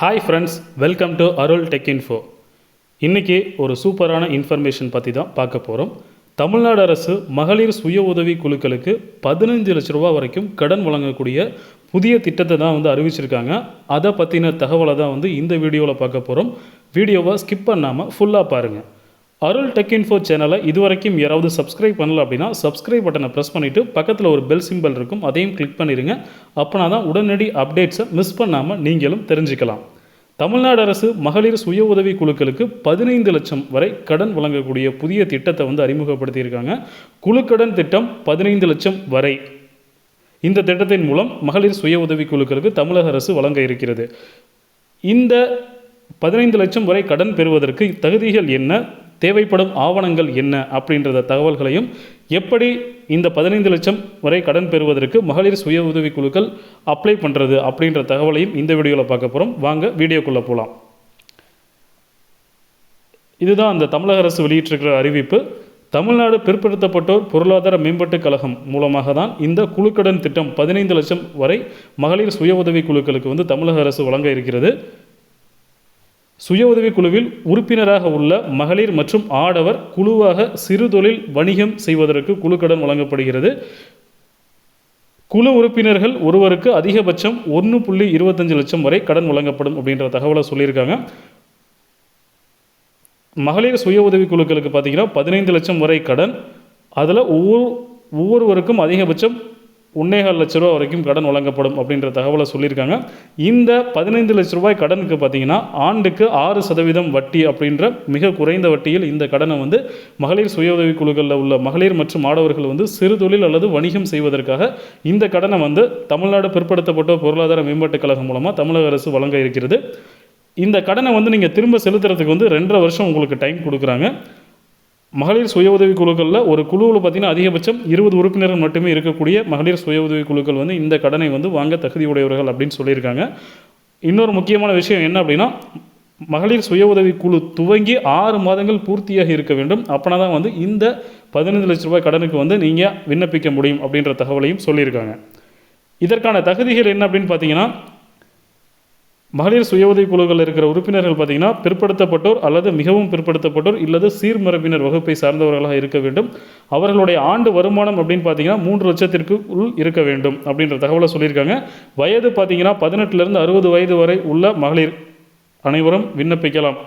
Hi friends welcome to Arul tech info இன்றைக்கி ஒரு சூப்பரான இன்ஃபர்மேஷன் பற்றி தான் பார்க்க போகிறோம் தமிழ்நாடு அரசு மகளிர் சுய உதவி குழுக்களுக்கு பதினஞ்சு லட்ச ரூபா வரைக்கும் கடன் வழங்கக்கூடிய புதிய திட்டத்தை தான் வந்து அறிவிச்சிருக்காங்க. அதை பற்றின தகவலை தான் வந்து இந்த வீடியோவில் பார்க்க போகிறோம் வீடியோவை ஸ்கிப் பண்ணாமல் ஃபுல்லாக பாருங்கள் அருள் டெக் இன்ஃபோ சேனலை இதுவரைக்கும் யாராவது சப்ஸ்கிரைப் பண்ணல அப்படின்னா சப்ஸ்கிரைப் பட்டனை ப்ரெஸ் பண்ணிவிட்டு பக்கத்தில் ஒரு பெல் சிம்பிள் இருக்கும் அதையும் கிளிக் பண்ணிடுங்க அப்போனா தான் உடனடி அப்டேட்ஸை மிஸ் பண்ணாமல் நீங்களும் தெரிஞ்சுக்கலாம். தமிழ்நாடு அரசு மகளிர் சுய உதவி குழுக்களுக்கு பதினைந்து லட்சம் வரை கடன் வழங்கக்கூடிய புதிய திட்டத்தை வந்து அறிமுகப்படுத்தியிருக்காங்க. குழுக்கடன் திட்டம் பதினைந்து லட்சம் வரை. இந்த திட்டத்தின் மூலம் மகளிர் சுய உதவி குழுக்களுக்கு தமிழக அரசு வழங்க இருக்கிறது. இந்த பதினைந்து லட்சம் வரை கடன் பெறுவதற்கு தகுதிகள் என்ன? தேவைப்படும் ஆவணங்கள் என்ன அப்படின்றத தகவல்களையும் எப்படி இந்த பதினைந்து லட்சம் வரை கடன் பெறுவதற்கு மகளிர் சுய உதவி குழுக்கள் அப்ளை பண்ணுறது அப்படின்ற தகவலையும் இந்த வீடியோவில் பார்க்க போகிறோம் வாங்க வீடியோக்குள்ளே போகலாம் இதுதான் அந்த தமிழக அரசு வெளியிட்டிருக்கிற அறிவிப்பு. தமிழ்நாடு பிற்படுத்தப்பட்டோர் பொருளாதார மேம்பாட்டுக் கழகம் மூலமாக தான் இந்த குழுக்கடன் திட்டம் பதினைந்து லட்சம் வரை மகளிர் சுய உதவி குழுக்களுக்கு வந்து தமிழக அரசு வழங்க இருக்கிறது. சுய உதவி குழுவில் உறுப்பினராக உள்ள மகளிர் மற்றும் ஆடவர் குழுவாக சிறுதொழில் வணிகம் செய்வதற்கு குழுக்கடன் வழங்கப்படுகிறது. குழு உறுப்பினர்கள் ஒருவருக்கு அதிகபட்சம் ஒன்று புள்ளி இருபத்தஞ்சு லட்சம் வரை கடன் வழங்கப்படும் அப்படின்ற தகவலை சொல்லியிருக்காங்க. மகளிர் சுய உதவி குழுக்களுக்கு பார்த்தீங்கன்னா பதினைந்து லட்சம் வரை கடன் அதில் ஒவ்வொரு ஒவ்வொருவருக்கும் அதிகபட்சம் ஒன்றேகால் லட்ச ரூபா வரைக்கும் கடன் வழங்கப்படும் அப்படின்ற தகவலை சொல்லியிருக்காங்க. இந்த பதினைந்து லட்ச ரூபாய் கடனுக்கு பார்த்தீங்கன்னா ஆண்டுக்கு ஆறு சதவீதம் வட்டி அப்படின்ற மிக குறைந்த வட்டியில் இந்த கடனை வந்து மகளிர் சுய உதவி குழுக்களில் உள்ள மகளிர் மற்றும் ஆடவர்கள் வந்து சிறு தொழில் அல்லது வணிகம் செய்வதற்காக இந்த கடனை வந்து தமிழ்நாடு பிற்படுத்தப்பட்ட பொருளாதார மேம்பாட்டுக் கழகம் மூலமாக தமிழக அரசு வழங்க இருக்கிறது. இந்த கடனை வந்து நீங்கள் திரும்ப செலுத்துறதுக்கு வந்து ரெண்டரை வருஷம் உங்களுக்கு டைம் கொடுக்குறாங்க. மகளிர் சுய உதவி குழுக்களில் ஒரு குழுவில் பார்த்தீங்கன்னா அதிகபட்சம் இருபது உறுப்பினர்கள் மட்டுமே இருக்கக்கூடிய மகளிர் சுய உதவி குழுக்கள் வந்து இந்த கடனை வந்து வாங்க தகுதியுடையவர்கள் அப்படின்னு சொல்லியிருக்காங்க. இன்னொரு முக்கியமான விஷயம் என்ன அப்படின்னா மகளிர் சுய உதவி குழு துவங்கி ஆறு மாதங்கள் பூர்த்தியாக இருக்க வேண்டும். அப்போனா தான் வந்து இந்த பதினைந்து லட்ச ரூபாய் கடனுக்கு வந்து நீங்கள் விண்ணப்பிக்க முடியும் அப்படின்ற தகவலையும் சொல்லியிருக்காங்க. இதற்கான தகுதிகள் என்ன அப்படின்னு பார்த்தீங்கன்னா மகளிர் சுய உதவி குழுக்கள் இருக்கிற உறுப்பினர்கள் பார்த்தீங்கன்னா பிற்படுத்தப்பட்டோர் அல்லது மிகவும் பிற்படுத்தப்பட்டோர் இல்லது சீர்மரபினர் வகுப்பை சார்ந்தவர்களாக இருக்க வேண்டும். அவர்களுடைய ஆண்டு வருமானம் அப்படின்னு பார்த்தீங்கன்னா மூன்று லட்சத்திற்கு உள் இருக்க வேண்டும் அப்படின்ற தகவலை சொல்லியிருக்காங்க. வயது பார்த்தீங்கன்னா பதினெட்டுலேருந்து அறுபது வயது வரை உள்ள மகளிர் அனைவரும் விண்ணப்பிக்கலாம்.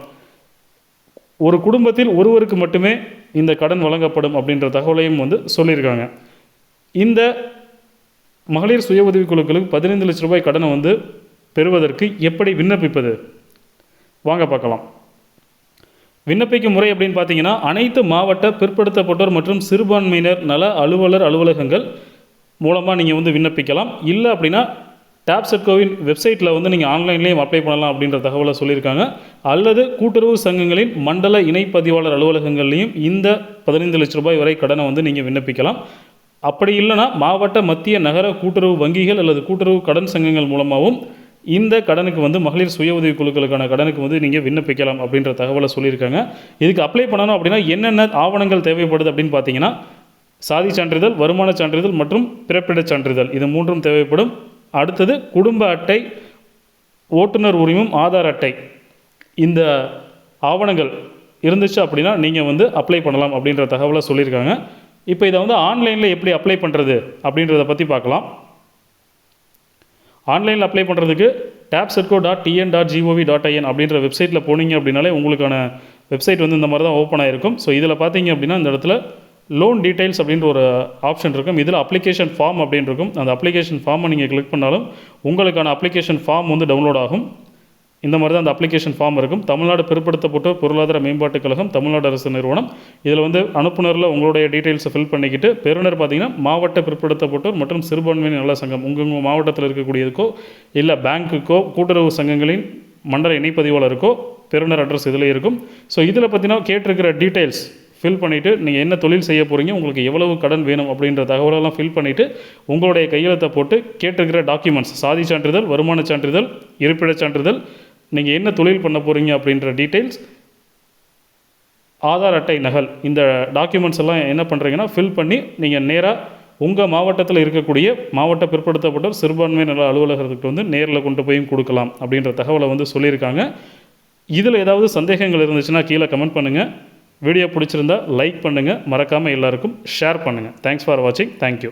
ஒரு குடும்பத்தில் ஒருவருக்கு மட்டுமே இந்த கடன் வழங்கப்படும் அப்படின்ற தகவலையும் வந்து சொல்லியிருக்காங்க. இந்த மகளிர் சுய உதவிக்குழுக்களுக்கு பதினைந்து லட்ச ரூபாய் கடனை வந்து பெறுவதற்கு எப்படி விண்ணப்பிப்பது? வாங்க பார்க்கலாம். விண்ணப்பிக்கும் முறை அப்படின்னு பார்த்தீங்கன்னா அனைத்து மாவட்ட பிற்படுத்தப்பட்டோர் மற்றும் சிறுபான்மையினர் நல அலுவலர் அலுவலகங்கள் மூலமாக நீங்கள் வந்து விண்ணப்பிக்கலாம். இல்லை அப்படின்னா டாப்செட்கோவின் வெப்சைட்டில் வந்து நீங்கள் ஆன்லைன்லேயும் அப்ளை பண்ணலாம் அப்படின்ற தகவலை சொல்லியிருக்காங்க. அல்லது கூட்டுறவு சங்கங்களின் மண்டல இணைப்பதிவாளர் அலுவலகங்கள்லையும் இந்த பதினைந்து லட்ச ரூபாய் வரை கடனை வந்து நீங்கள் விண்ணப்பிக்கலாம். அப்படி இல்லைன்னா மாவட்ட மத்திய நகர கூட்டுறவு வங்கிகள் அல்லது கூட்டுறவு கடன் சங்கங்கள் மூலமாகவும் இந்த கடனுக்கு வந்து மகளிர் சுய உதவி குழுக்களுக்கான கடனுக்கு வந்து நீங்கள் விண்ணப்பிக்கலாம் அப்படின்ற தகவலை சொல்லியிருக்காங்க. இதுக்கு அப்ளை பண்ணணும் அப்படின்னா என்னென்ன ஆவணங்கள் தேவைப்படுது அப்படின்னு பார்த்தீங்கன்னா சாதி சான்றிதழ் வருமான சான்றிதழ் மற்றும் பிறப்பிடச் சான்றிதழ். இது மூன்றும் தேவைப்படும். அடுத்தது குடும்ப அட்டை ஓட்டுநர் உரிமம் ஆதார் அட்டை. இந்த ஆவணங்கள் இருந்துச்சு அப்படின்னா நீங்கள் வந்து அப்ளை பண்ணலாம் அப்படின்ற தகவலை சொல்லியிருக்காங்க. இப்போ இதை வந்து ஆன்லைனில் எப்படி அப்ளை பண்ணுறது அப்படின்றத பற்றி பார்க்கலாம். ஆன்லைனில் அப்ளை பண்ணுறதுக்கு TABCEDCO dot TN dot GOV dot IN அப்படின்ற வெப்சைட்டில் போனீங்க அப்படின்னாலே உங்களுக்கான வெப்சைட் வந்து இந்த மாதிரி தான் ஓப்பன் ஆகிருக்கும் ஸோ இதில் பார்த்தீங்க அப்படின்னா இந்த இடத்துல லோன் டீட்டெயில்ஸ் அப்படின்ற ஒரு ஆப்ஷன் இருக்கும். இதில் அப்ளிகேஷன் ஃபார்ம் அப்படின்னு இருக்கும். அந்த அப்ளிகேஷன் ஃபார்மை நீங்கள் கிளிக் பண்ணாலும் உங்களுக்கான அப்ளிகேஷன் ஃபார்ம் வந்து டவுன்லோட் ஆகும். இந்த மாதிரி தான் அந்த அப்ளிகேஷன் ஃபார்ம் இருக்கும். தமிழ்நாடு பிற்படுத்தப்பட்ட பொருளாதார மேம்பாட்டுக் கழகம் தமிழ்நாடு அரசு நிறுவனம். இதில் வந்து அனுப்புனரில் உங்களுடைய டீட்டெயில்ஸை ஃபில் பண்ணிக்கிட்டு பெறுநர் பார்த்தீங்கன்னா மாவட்ட பிற்படுத்தப்பட்டோர் மற்றும் சிறுபான்மையினர் நல சங்கம் உங்கள் உங்கள் மாவட்டத்தில் இருக்கக்கூடியதுக்கோ இல்லை பேங்க்குக்கோ கூட்டுறவு சங்கங்களின் மண்டல இணைப்பதிவாளருக்கோ பெறுநர் அட்ரஸ் இதில் இருக்கும். ஸோ இதில் பார்த்தீங்கன்னா கேட்டிருக்கிற டீட்டெயில்ஸ் ஃபில் பண்ணிவிட்டு நீங்கள் என்ன தொழில் செய்ய போகிறீங்க உங்களுக்கு எவ்வளவு கடன் வேணும் அப்படின்ற தகவலெல்லாம் ஃபில் பண்ணிவிட்டு உங்களுடைய கையெழுத்தை போட்டு கேட்டிருக்கிற டாக்குமெண்ட்ஸ் சாதி சான்றிதழ் வருமான சான்றிதழ் இருப்பிடச் சான்றிதழ் நீங்கள் என்ன தொழில் பண்ண போகிறீங்க அப்படின்ற டீட்டெயில்ஸ் ஆதார் அட்டை நகல் இந்த டாக்குமெண்ட்ஸ் எல்லாம் என்ன பண்ணுறீங்கன்னா ஃபில் பண்ணி நீங்கள் நேராக உங்கள் மாவட்டத்தில் இருக்கக்கூடிய மாவட்ட பிற்படுத்தப்பட்டோர் சிறுபான்மை நல அலுவலகத்துக்கு வந்து நேரில் கொண்டு போயும் கொடுக்கலாம் அப்படின்ற தகவலை வந்து சொல்லியிருக்காங்க. இதில் ஏதாவது சந்தேகங்கள் இருந்துச்சுன்னா கீழே கமெண்ட் பண்ணுங்கள் வீடியோ பிடிச்சிருந்தா லைக் பண்ணுங்கள் மறக்காமல் எல்லாருக்கும் ஷேர் பண்ணுங்கள் தேங்க்ஸ் ஃபார் வாட்சிங் தேங்க்யூ